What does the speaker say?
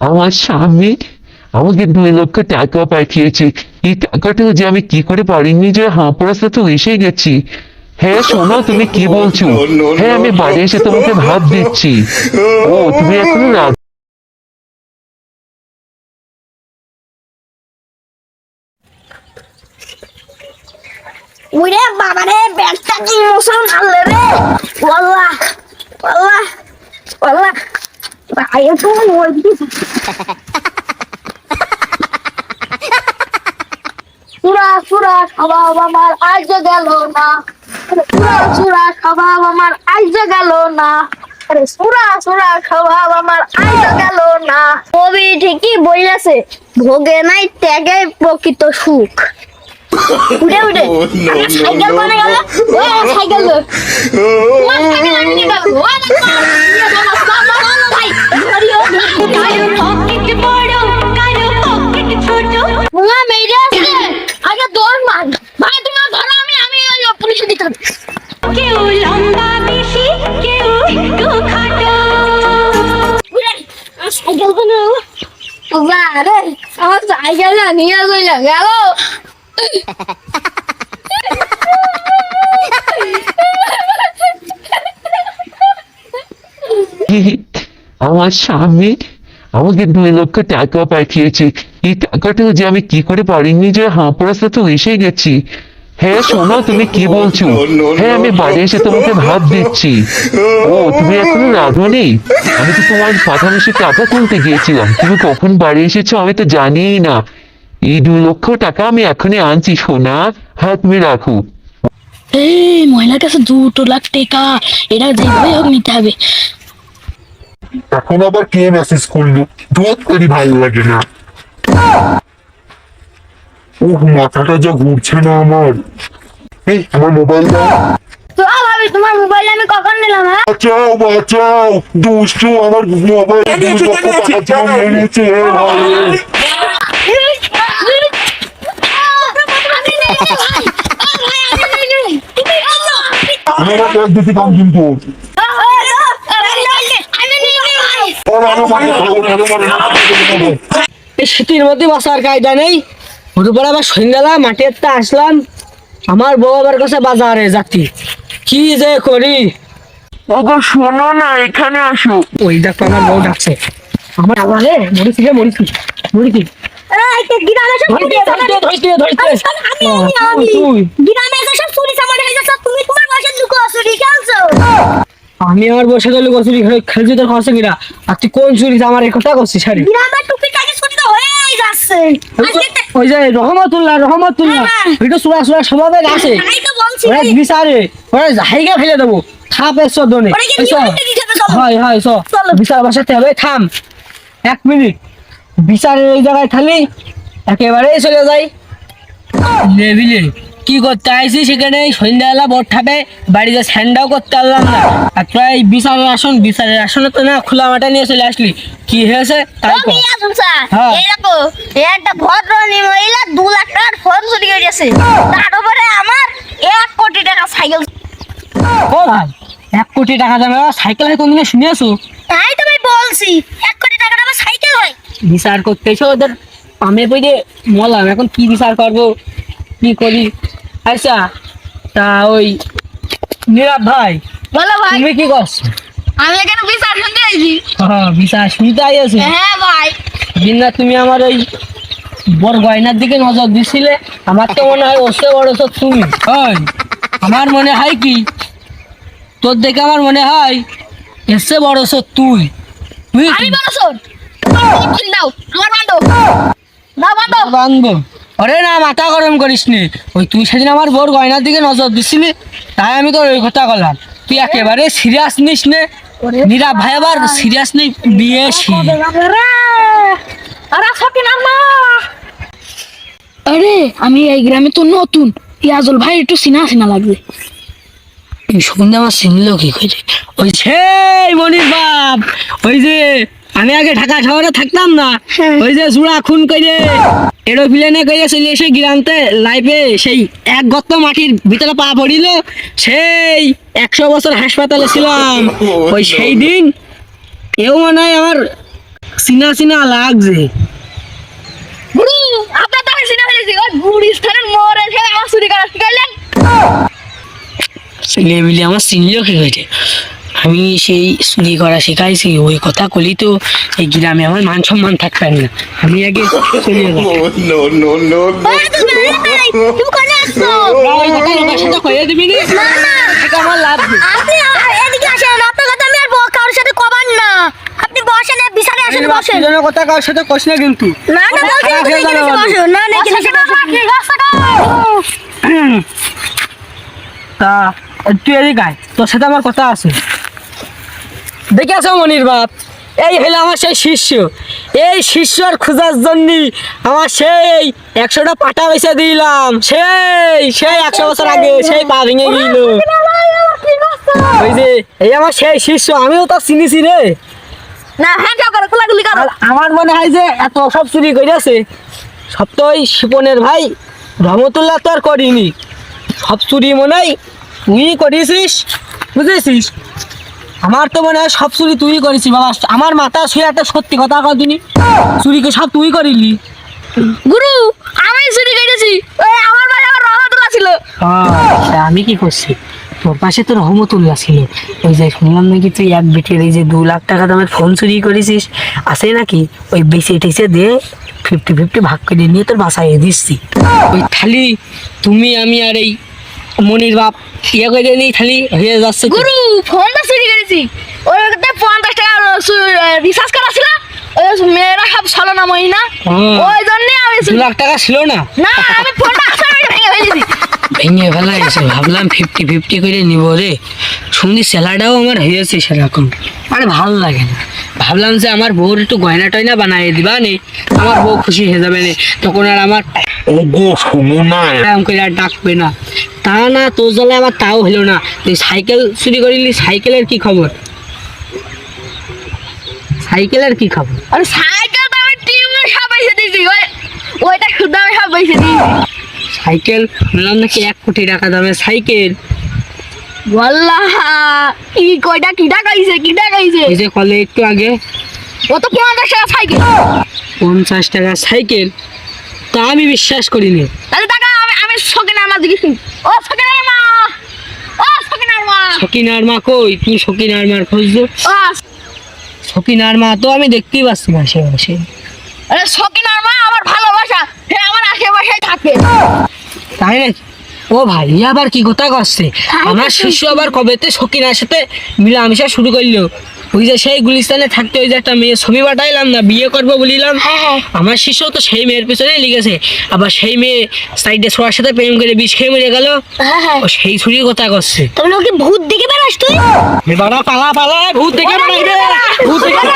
আমার স্বামী আমাকে দুই লক্ষ টাকা পাঠিয়েছে। এই টাকাটা যে আমি কি করে পারিনি যে হাঁপড়াতে তো এসে গেছি। হ্যাঁ শোনো তুমি কি বলছো? হ্যাঁ আমি বাড়ি এসে তোমাকে ভাত দিচ্ছি। ও তুমি এখনও রাত উইরে বাবা রে ব্যাগটা কি মোশন আনলে রে? ওয়াল্লা ওয়াল্লা তো ওই দিছে সুরা সুরা স্বভাব আমার গেল না। আরে স্বভাব আমার না। কবি ঠিকই বইলেছে ভোগে নাই ত্যাগে প্রকৃত সুখ। উঠে উঠে। সাইকেল গেল? ও সাইকেল সাইকেল নিয়ে গেল ও হবে। কেউ লম্বা বেশি কেউ একটু খাটো। সাইকেল বানাবো বারে আমার সাইকেল নিয়ে গেল গেল। আমার স্বামী আমাকে দুই লক্ষ টাকা পাঠিয়েছে। এই টাকাটা যে আমি কি করে পারিনি যে হাঁপড়াতে তো এসে গেছি। হ্যাঁ শোনো তুমি কি বলছো? হ্যাঁ আমি বাড়ি এসে তোমাকে ভাত দিচ্ছি। ও তুমি এখনও রাঁধুনি? আমি তো তোমার পাঠান এসে টাকা তুলতে গিয়েছিলাম। তুমি কখন বাড়ি এসেছ আমি তো জানিই না। এই দু লক্ষ টাকা আমি এখনই আনছি সোনা হ্যাঁ তুমি রাখো। এই মহিলার কাছে দুটো লাখ টাকা। এটা যেভাবে হোক নিতে হবে। এখন আবার কে মেসেজ করল? করি ভালো লাগে না। ওহ মাথাটা যা ঘুরছে না আমার। এই আমার মোবাইল দাও। তোমার মোবাইল আমি কখন নিলাম হ্যাঁ? বাঁচাও বাঁচাও। দুষ্টু আমার মোবাইল কাম কিন্তু শীতের মধ্যে বাসার কায়দা নেই। আবার সন্ধ্যাবেলা মাঠে একটা আসলাম। আমার বউ আবার কাছে বাজারে যাচ্ছি কি যে করি? ওগো শোনো না এখানে আসো। ওই দেখো আমার বউ ডাকছে। আমার আবারে মরিছি মরিছি মরিছি আমি সব চুরি চুরি আমার বসে গেলে গোসলি খেলছি তোর খরচা কিনা আর তুই কোন চুরি আমার এই কথা করছিস সারি চুরি ওই যে রহমতুল্লাহ রহমতুল্লাহ। সুরা সুরা স্বভাবের আছে ওরা বিচারে ওরা জায়গা ফেলে দেবো। থাপে চলো। হয় হয় চলো। বিচার বসাতে হবে। থাম। এক মিনিট। বিচারের ওই জায়গায় খালি একেবারেই চলে যাই। লেবিলে কি করতে আইসি সেখানে সন্ধ্যাবেলা বর ঠাপে বাড়িতে স্যান্ডাও করতে পারলাম না। আর প্রায় বিচারের আসন বিচারের আসনে তো না খোলা মাঠা নিয়ে চলে আসলি। কি হয়েছে? তাই কর। আমি আসুন স্যার হ্যাঁ। এই দেখো এই একটা ভদ্র মহিলা দু লাখ টাকার ফোন চুরি করে গেছে তার উপরে আমার এক কোটি টাকা সাইকেল। ও ভাই এক কোটি টাকা দামে সাইকেল হয় কোনদিনে শুনিয়েছো তাই তো আমি বলছি এক কোটি টাকার আমার সাইকেল হয় বিচার করতে এসে ওদের পামে পড়ে মলাম এখন কি বিচার করব? কি করি? আচ্ছা তা ওই নীরব ভাই বলো ভাই। তুমি কি করছ? আমি এখানে বিচার শুনতে আইছি হ্যাঁ বিচার শুনতে আইয়াছি হ্যাঁ ভাই। দিন তুমি আমার ওই বড় গয়নার দিকে নজর দিছিলে। আমার তো মনে হয় ওসে বড় তো তুমি। ওই আমার মনে হয় কি? তোর দেখে আমার মনে হয় এসে বড় তুই তুই। আমি বড় দাও আমার বান্ধব। দাও বান্ধব। বান্ধব। আরে না মাথা গরম করিস নি। ওই তুই সেদিন আমার বোর গয়নার দিকে নজর দিছিলি তাই আমি তোর ওই কথা বললাম। তুই একেবারে সিরিয়াস নিস নে। নীরা ভাই আবার সিরিয়াস নেই বিয়ে আরে আমি এই গ্রামে তো নতুন। ইয়াজল ভাই একটু চিনা চিনা লাগবে। এই সন্ধ্যা আমার চিনলো কি করে? ওই সেই মনির বাপ ওই যে আমি আগে ঢাকা শহরে থাকতাম না। ওই যে জুড়া খুন করে এরোপ্লেনে করে চলে এসে গ্রামতে লাইফে সেই এক গত্ত মাটির ভিতরে পা পড়িল সেই একশো বছর হাসপাতালে ছিলাম। ওই সেই দিন এও মনে হয় আমার চিনা চিনা লাগছে। ছেলে মিলে আমার চিনল কি হয়েছে? আমি সেই চুরি করা শেখাইছি ওই কথা কলি তো এই গ্রামে আমার মান সম্মান থাকবে না। আমি আগে চলে যাব no, no, no, no. তুমি কোনে আসছো? ওই কথা লোকের সাথে কইয়া দিবি নি? এটা আমার লাভ নেই। আপনি এদিকে আসেন আপনার কথা আমি আর ব- কারোর সাথে কবার না। আপনি বসেন এই বিছানায় আসেন বসেন। কথা কারোর সাথে কস না কিন্তু। না না বসেন খারাপ তুমি এখানে গেল এসে বসো না না এখানে এসে বসো। তা তুই এদিকে তোর সাথে আমার কথা আছে। দেখে আছো মনির বাপ? এই হলো আমার সেই শিষ্য। এই শিষ্যর খোঁজার জন্য আমার সেই একশোটা পাটা বেছে দিলাম। সেই সেই একশো বছর আগে সেই পা ভেঙে গেল ওই যে এই আমার সেই শিষ্য আমিও তো চিনিছি রে। না হ্যাঁ যাও কোলাগুলি করো। আমার মনে হয় যে এত সব চুরি করেছে সব তো ওই শিপনের ভাই রহমতুল্লাহ তো আর করিনি। সব চুরি মনে হয় তুই করেছিস বুঝেছিস? আমার তো মনে হয় সব চুরি তুই করেছিস বাবা। আমার মাথা শুয়ে একটা সত্যি কথা কদিনি চুরিকে সব তুই করিলি। গুরু আমি চুরি করেছি। আমার বাড়ি আমার রহমতুল্লাহ ছিল। আমি কি করছি? তোর পাশে তো রহমতুল্লাহ ছিল। ওই যে শুনলাম নাকি তুই এক বেটের এই যে দু লাখ টাকা দামের ফোন চুরি করেছিস। আছে নাকি? ওই বেঁচে টেসে দে ফিফটি ফিফটি ভাগ করে নিয়ে তোর বাসায় দিচ্ছি ওই খালি তুমি আমি আর এই মনির বাপ ইয়ে করে নিই থালি হয়ে যাচ্ছে। গুরু ফোনটা চুরি করেছি। ওই পঞ্চাশ টাকা রিচার্জ করা ছিল। মেয়েরা সব ছলো না মহিনা হুম। ওই জন্যে আমি দু লাখ টাকা ছিল না? না আমি ফোনটা ভেঙে ফেলেছি। ভেঙে ফেলা গেছে ভাবলাম ফিফটি ফিফটি করে নিব রে। শুনি স্যালাডাও আমার হয়েছে সেরকম। আরে ভালো লাগে না। ভাবলাম যে আমার বউর একটু গয়না টয়না বানাই দিবা নে। আমার বউ খুশি হয়ে যাবে নে। তখন আর আমার ওগো শোনো না। এরকম করে আর ডাকবে না। তা না তোর জ্বালায় আমার তাও হলো না। তুই সাইকেল চুরি করিলি সাইকেলের কি খবর? সাইকেলের কি খবর? আর সাইকেল তো আমি টিউবে সব পয়সা দিয়েছি ওই ওইটা শুদ্ধ আমি সব পয়সা দিয়েছি। সাইকেল বললাম নাকি এক কোটি টাকা দামের সাইকেল? ওয়াল্লাহ কি কয়টা কিটা গাইছে কিটা গাইছে ওই যে কলে একটু আগে। ও তো পঞ্চাশ টাকা সাইকেল। পঞ্চাশ টাকা সাইকেল? তা আমি বিশ্বাস করিনি। তাহলে টাকা আমি আমি সকিনার মা দিয়েছি ও সকিনার মা! ও সকিনার মা! সকিনার মা কই? তুই সকিনার মার সকিনার মা তো আমি দেখতেই পাচ্ছি না সে বসে আরে সকিনার মা আমার ভালোবাসা সে আমার আশেপাশে থাকে। তাই নাকি ও ভাই আবার কি কথা করছে আমার শিশু আবার কবেতে সকিনার সাথে মিলামিশা শুরু করল? ওই যে সেই গুলিস্তানে থাকতে ওই যে একটা মেয়ে ছবি পাঠাইলাম না বিয়ে করব বলিলাম আমার শিষ্য তো সেই মেয়ের পিছনে লিখেছে আবার সেই মেয়ে সাইডে ছোড়ার সাথে প্রেম করে বিষ খেয়ে মরে গেল সেই ছুরির কথা করছে তাহলে ওকে ভূত দেখে বেড়াস তুই পালা পালা ভূত দেখে ভূত দেখে